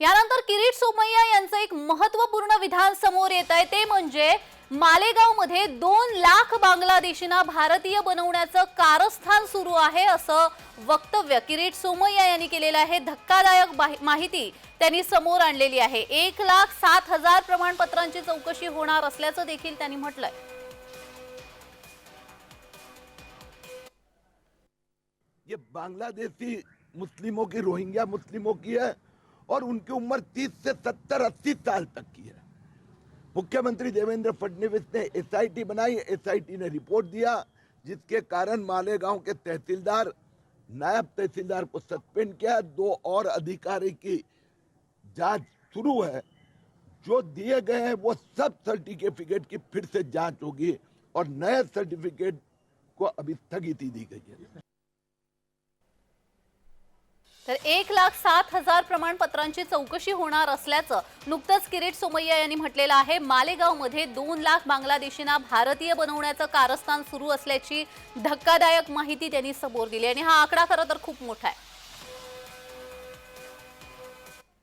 यानंतर किरीट सोमय्या यांचं एक महत्त्वपूर्ण विधान समोर येत आहे. ते म्हणजे मालेगावमध्ये दोन लाख बांगलादेशींना भारतीय बनवण्याचं कारस्थान सुरू आहे असं वक्तव्य किरीट सोमय्या यांनी केलेलं आहे. धक्कादायक माहिती त्यांनी समोर आणलेली आहे. एक लाख सात हजार प्रमाणपत्रांची चौकशी होणार असल्याचं देखील त्यांनी म्हटलंय. ये बांग्लादेशी मुस्लिमों की रोहिंग्या मुस्लिमों की है. और उनकी उम्र 30 से 70 80 साल तक की है। मुख्यमंत्री देवेंद्र फडणवीस ने एसआईटी बनाई एसआईटी ने रिपोर्ट दिया, जिसके कारण मालेगांव के तहसीलदार, नायब तहसीलदार को सस्पेंड किया। दो और अधिकारी की जाँच शुरू है। जो दिए गए हैं, वो सब सर्टिफिकेट की फिर से जाँच होगी और नए सर्टिफिकेट को अभी स्थगिति दी गई है। तर एक लाख सात हजार प्रमाणपत्रांची चौकशी होणार असल्याचं नुकतंच किरीट सोमय्या यांनी म्हटलेलं आहे. मालेगावमध्ये दोन लाख बांगलादेशींना भारतीय बनवण्याचं कारस्थान सुरू असल्याची धक्कादायक माहिती त्यांनी समोर दिली आणि हा आकडा खरं तर खूप मोठा आहे.